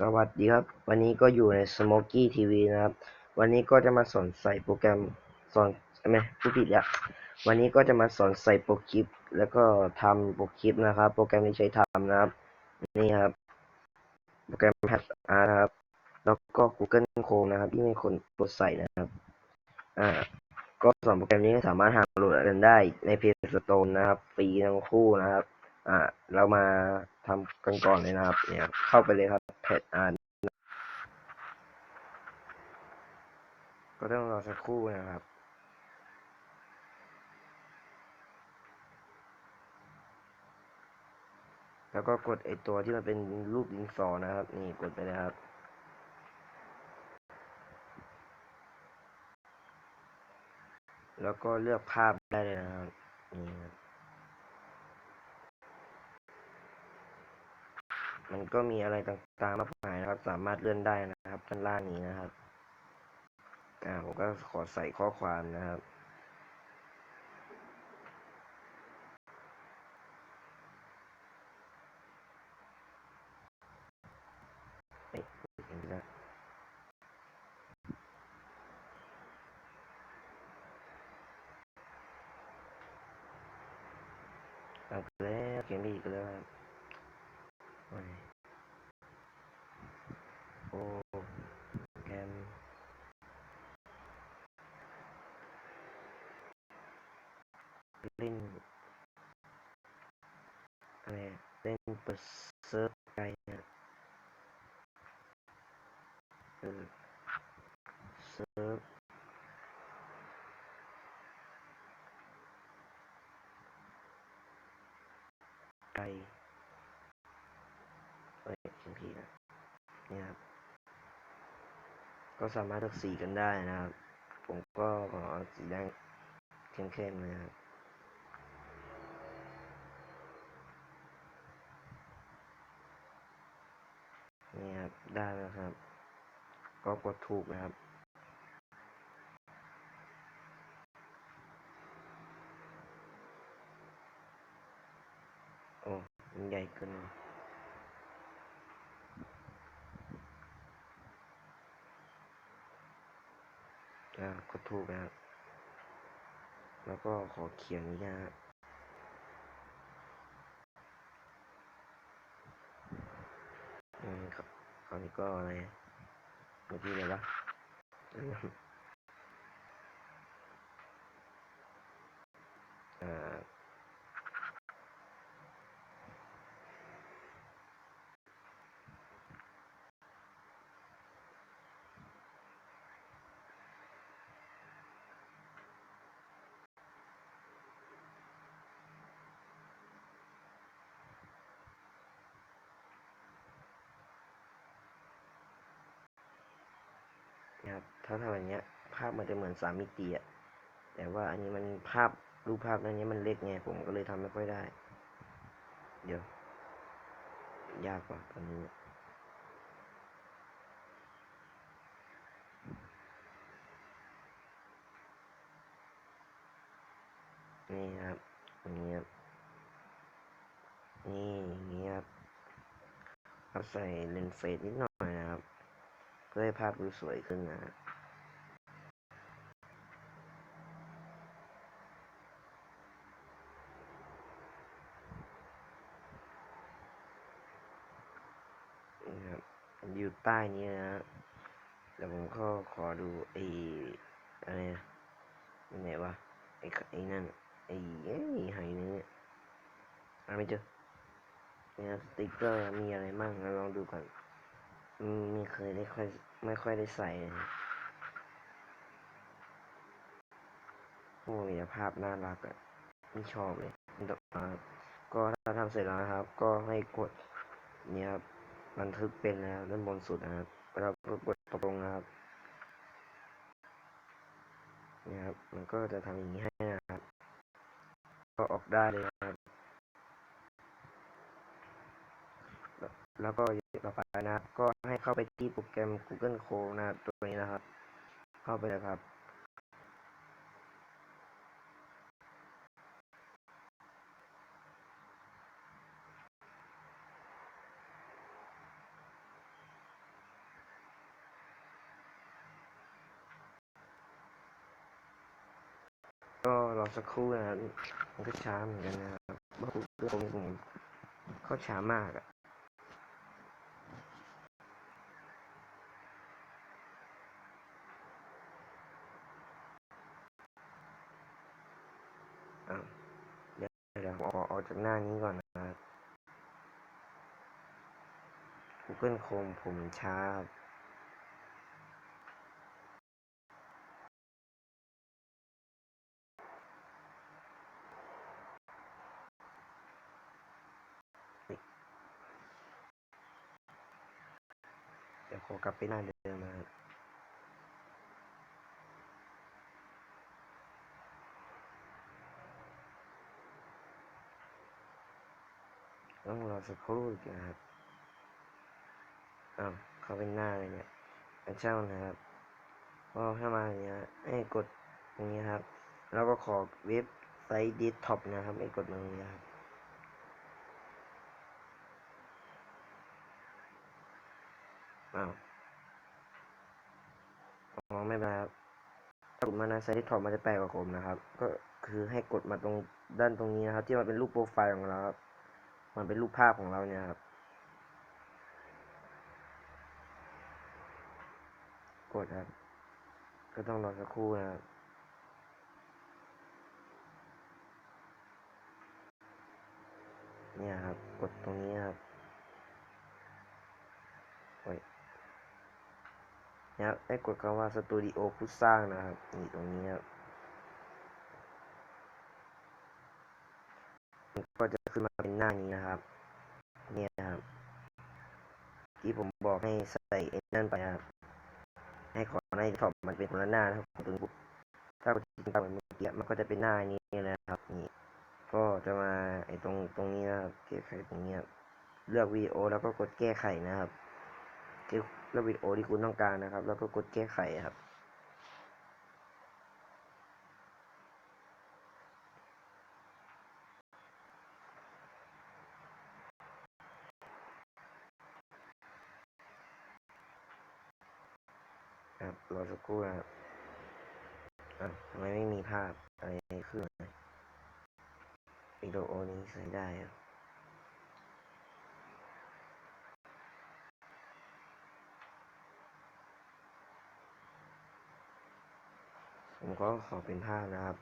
สวัสดีครับ วันนี้ก็อยู่ใน Smoky TV นะครับ วันนี้ก็จะมาสอนใส่โปรแกรมสอนไม่ผู้ผิดแล้ววันนี้ก็จะมาสอนใส่โปรคลิป แล้วก็ทำโปรคลิปนะครับ โปรแกรมที่ใช้ทำนะครับ นี่ครับโปรแกรม h a t r นะครับ แล้วก็ Google Chrome นะครับ ที่มีคนกดใส่นะครับอ่าก็สอนโปรแกรมนี้สามารถหาโหลดกันได้ใน Play Store นะครับฟรีทั้งคู่นะครับอ่าเรามาทำกันก่อนเลยนะครับ เนี่ยเข้าไปเลยครับ อ่าร์ก็ต้องรอสักครู่นะครับ แล้วก็กดไอตัวที่มันเป็นรูปดินสอนะครับ นี่กดไปเลยครับแล้วก็เลือกภาพได้เลยนะครับนี่ครับ มันก็มีอะไรต่างๆมากมายนะครับ สามารถเลื่อนได้นะครับด้านล่างนี้นะครับอ่าผมก็ขอใส่ข้อความนะครับเอ๊ะเห็นแล้วเอาไปแล้วเขียนไปอีกแล้วครับโอ้ย โอ้แกมเล่นอะไรเล่นเปิดเซิร์ฟไกลนะเออเซิร์ฟไกลเฮ้ยเขียนผิดนะเนี่ยครับ ก็สามารถเลือกสีกันได้นะครับ ผมก็ขอสีแดงเข้มๆเลยครับ นี่ครับ ได้แล้วครับ ก็กดถูกนะครับโอ้มันใหญ่เกิน อ่ากดถูกนะครับ แล้วก็ขอเขียนนี้นะครับอืมครับคราวนี้ก็อะไรเมื่อกี้เลยวะอ่า นะครับ ถ้าทำแบบเนี้ย ภาพมันจะเหมือนสามมิติอะแต่ว่าอันนี้มันภาพรูปภาพอันนี้มันเล็กไงผมก็เลยทำไม่ค่อยได้ เดี๋ยว ยากกว่าตอนนี้นี่ครับอย่างนี้ครับ นี่อย่างนี้ครับเอาใส่เลนส์เฟซนิดหน่อย เพื่อให้ภาพดูสวยขึ้นนะฮะนี่ครับอยู่ใต้นี้นะฮะเดี๋ยวผมก็ขอดูไอ้อะไรนะมันไหนวะไอ้ไอ้นั่นไอ้เอ้หายเนื้อหาไม่เจอเนี่ยสติ๊กเกอร์มีอะไรมั่งเราลองดูก่อน ไม่เคยได้ค่อยไม่ค่อยได้ใส่เลยโอ้มีแต่ภาพน่ารักอะไม่ชอบเลยก็ถ้าทำเสร็จแล้วนะครับ ก็ให้กดเนี่ยครับบันทึกเป็นแล้วด้านบนสุดนะครับเราก็กดตรงนะครับเนี่ยครับ มันก็จะทำอย่างนี้ให้นะครับ ก็ออกได้เลยครับ แล้วก็ยต่อไปนะก็ให้เข้าไปที่โปรแกรม Google Chrome นะตัวนี้นะครับ เข้าไปเลยครับก็รอสักครู่นะครับมันก็ช้าเหมือนกันนะครับเพราะผมเข้าช้ามากอะ เดี๋ยวผมอออกจากหน้านี้ก่อนนะครับ Google Chrome ผมช้ารับเดี๋ยวขอกลับไปหน้าเดิมนะครับต้องรอ สักครู่อีกนะครับอ้าวเข้าไปหน้าเลยเนี่ยอันเช่านะครับพอเข้ามาอย่างเงี้ยให้กดตรงนี้ครับ แล้วก็ขอเว็บไซต์ดิสท็อปนะครับให้กดตรงนี้ครับอ้าวมอ๋อไม่เป็นไรครับถ้ากดมาในไซต์ดิสท็อปมันจะแปลกกว่าผมนะครับ ก็คือให้กดมาตรงด้านตรงนี้นะครับ ที่มันเป็นรูปโปรไฟล์ของเราครับ มันเป็นรูปภาพของเราเนี่ยครับ กดครับ ก็ต้องรอสักครู่นะครับเนี่ยครับ กดตรงนี้ครับโอ้ยนะครับให้กดคำว่าสตูดิโอผู้สร้างนะครับนี่ตรงนี้ครับมัน ก็จะขึ้นมาเป็นหน้านี้นะครับ เนี่ยครับ ที่ผมบอกให้ใส่ไอ้นั่นไปครับ ให้ขอในท็อปมันเป็นคนละหน้านะครับตรงนี้ปุ๊บถ้ากดจริงๆเหมือนเมื่อกี้มันก็จะเป็นหน้านี้นะครับ นี่ ก็จะมาไอ้ตรงตรงนี้นะครับแก้ไขตรงนี้ครับเลือกวีโอแล้วก็กดแก้ไขนะครับเลือกวีโอที่คุณต้องการนะครับ แล้วก็กดแก้ไขครับ ครับรอสักครู่นะครับอะทำไมไม่มีภาพอะไรขึ้นเลยวิดีโอนี้ใส่ได้ครับผมก็ขอเป็นภาพนะครับ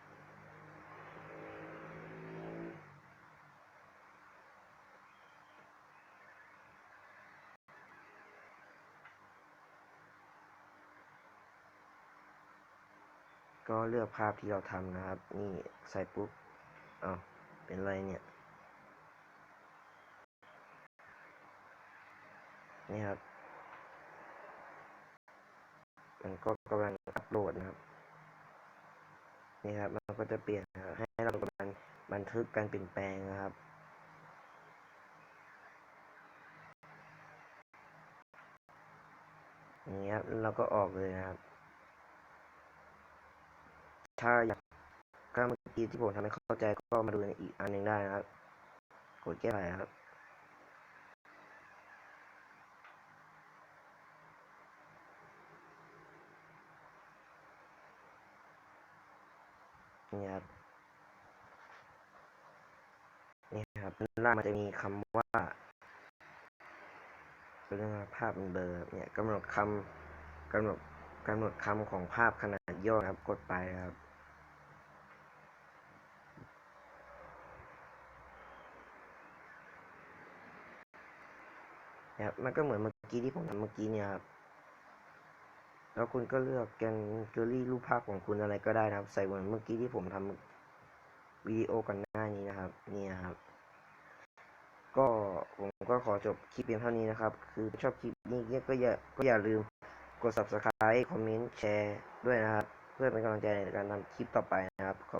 ก็ เลือกภาพที่เราทำนะครับ นี่ใส่ปุ๊บเอาเป็นไรเนี่ยนี่ครับ มันก็กำลังอัปโหลดนะครับ นี่ครับ มันก็จะเปลี่ยนให้เรากำลังบันทึกการเปลี่ยนแปลงนะครับอย่างเงี้ยเราก็ออกเลยนะครับ ถ้าอยากก็เมื่อกี้ที่ผมทำให้เข้าใจก็มาดูในอีกอันหนึ่งได้นะครับ กดแก้ไขครับ นี่ครับ นี่ครับด้านล่างมันจะมีคำว่าเป็นเรื่องภาพเบลอเนี่ยกำหนดคำกำหนดกำหนดคำของภาพขนาดย่อครับ กดไปครับ นะครับมันก็เหมือนเมื่อกี้ที่ผมทำเมื่อกี้เนี่ยครับแล้วคุณก็เลือกแกนเกอรี่รูปภาพของคุณอะไรก็ได้นะครับ ใส่เหมือนเมื่อกี้ที่ผมทำวิดีโอก่อนหน้านี้นะครับ นี่นะครับ ก็ผมก็ขอจบคลิปเพียงเท่านี้นะครับ คือชอบคลิปนี้ก็อย่าก็อย่าลืมกด subscribe คอมเมนต์ แชร์ด้วยนะครับ เพื่อเป็นกำลังใจในการทำคลิปต่อไปนะครับขอบ